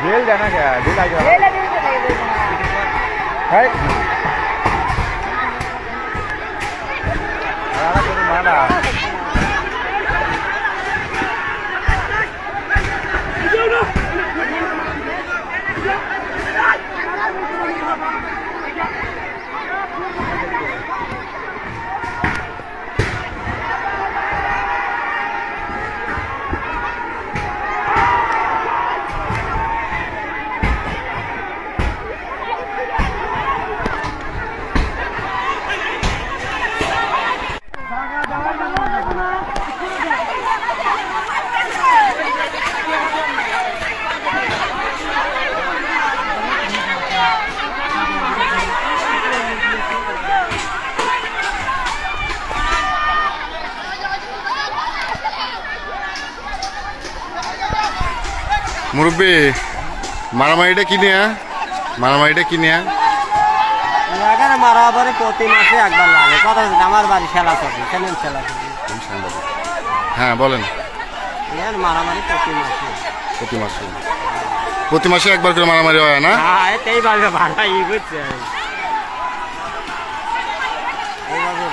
ঢিল দেয় না কে ঢিল আগে হ্যাঁ মানা মুরব্বী মারামারিটা কিনে মারামারিটা কিনে এখানে মারা পরে প্রতি মাসে একবার লাগে। কথা আমার বাড়ি খেলা খেলা হ্যাঁ বলেন। এখানে মারামারি প্রতি মাসে। প্রতি মাসে। প্রতি মাসে একবার করে মারামারি হয় না? হ্যাঁ বুঝছে এইভাবে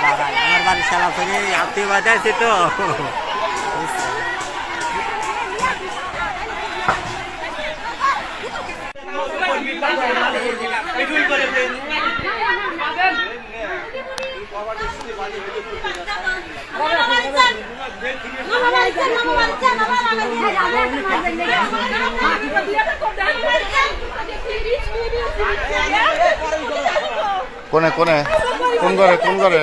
আমার বাড়ি খেলা করে আত্মীয় বাজাইছে তো? কোনে কোনে? কোন ঘরে কোন ঘরে?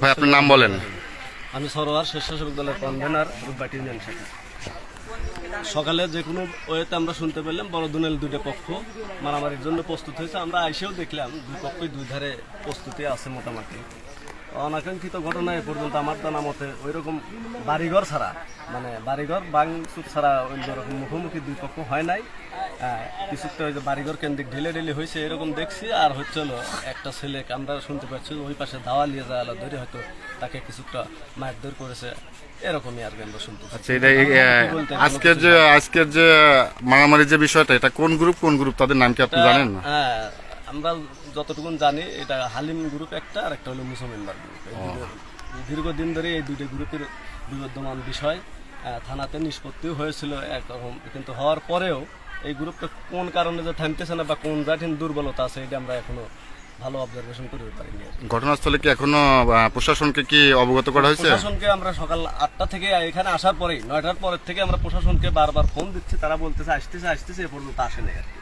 ভাই, আপনার নাম বলেন। আমি সরোয়ার স্বেচ্ছাসেবক দলের কনভেনার রূপবাটি ইউনিয়ন শাখা। সকালে যে কোনো ওয়েতে আমরা শুনতে পেলাম, বড় দুনেল দুইটা পক্ষ মারামারির জন্য প্রস্তুত হয়েছে। আমরা আইসেও দেখলাম, দুই পক্ষই দুই ধারে প্রস্তুতি আছে মোটামুটি। অনাকাঙ্ক্ষিত ঘটনা এ পর্যন্ত আমার জানা মতে ওই রকম বাড়িঘর ছাড়া মানে বাড়িঘর বাংচুর ছাড়া ওই রকম মুখোমুখি দুই পক্ষ হয় নাই। কিছুটা ওই যে বাড়িঘর কেন্দ্রিক ঢিলে ঢিলে হয়েছে এরকম দেখছি। আর হচ্ছে হলো একটা ছেলে আমরা শুনতে পাচ্ছি ওই পাশে দাওয়া নিয়ে যাওয়া ধরে হয়তো তাকে কিছুটা মারধর করেছে। এরকমই আর কি আমরা শুনতে পাচ্ছি। আচ্ছা এটা আজকের যে আজকের যে মারামারির যে বিষয়টা এটা কোন গ্রুপ কোন গ্রুপ তাদের নাম কি আপনি জানেন না? হ্যাঁ আমরা যতটুকু জানি এটা হালিম গ্রুপ একটা আর একটা হলো মুসলমানবার গ্রুপ দীর্ঘদিন ধরে এই দুটো গ্রুপের বিবর্ধমান বিষয় থানাতে নিষ্পত্তিও হয়েছিল একরকম। কিন্তু হওয়ার পরেও এই গ্রুপটা কোন কারণে যে থামতেছে না বা কোন জাতির দুর্বলতা আছে এটা আমরা এখনও ভালো অবজারভেশন করতে পারিনি ঘটনাস্থলে কি এখনও প্রশাসনকে কি অবগত করা হয়েছে? প্রশাসনকে আমরা সকাল আটটা থেকে এখানে আসার পরেই নয়টার পরের থেকে আমরা প্রশাসনকে বারবার ফোন দিচ্ছি। তারা বলতেছে আসতেছে আসতেছে এ পর্যন্ত আসেনি আর কি।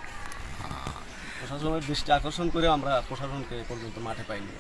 প্রশাসনের দৃষ্টি আকর্ষণ করে আমরা প্রশাসনকে পর্যন্ত মাঠে পাইনি।